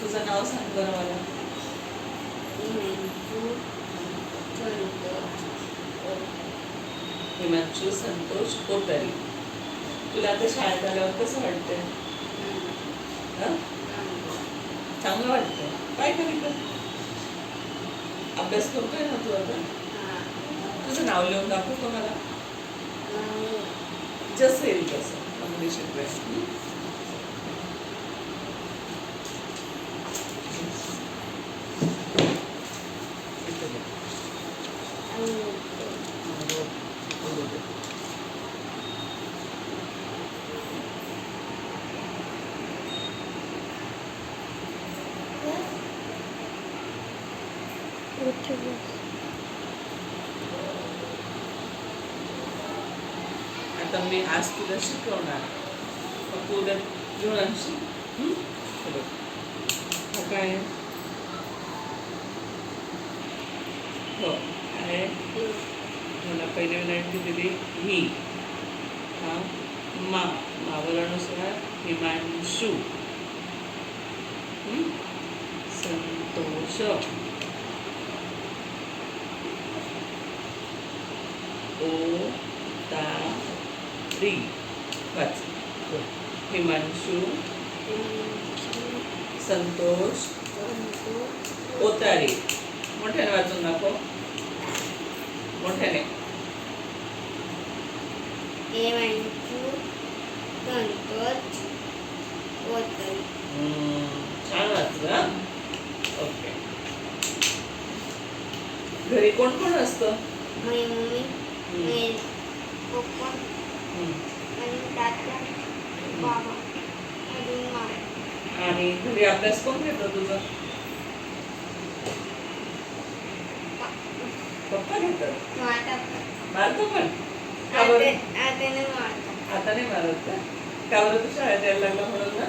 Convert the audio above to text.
तुझं नाव सांग बरं मला. हिमांशू संतोष कोतरी तुला आता शाळेत आल्यावर कसं वाटतंय? हं? चांगलं वाटतंय. काय करी कर अभ्यास करतोय ना तू आता? तुझं नाव लिहून दाखवतो मला. जसं येईल तसं. इंग्लिश शिकवाय आता मी आज तुला शिकवणार मग तू उद्या मला पहिली लाईन दिलेली ही. हा मा मावलानुसार हिमांशू. हं? संतोष. ओ ता री. वाच हिमांशू. संतोष. ओतारी हम्म, छान वाचलं हा? ओके घरी कोण कोण असतं हम्म, हम्म. आणि घरी अभ्यास कोण घेतो तुझं पप्पा घेतात मारतो पण का बरं? आता नाही मारत का? का बरं? तू शाळेत यायला लागला म्हणून ना?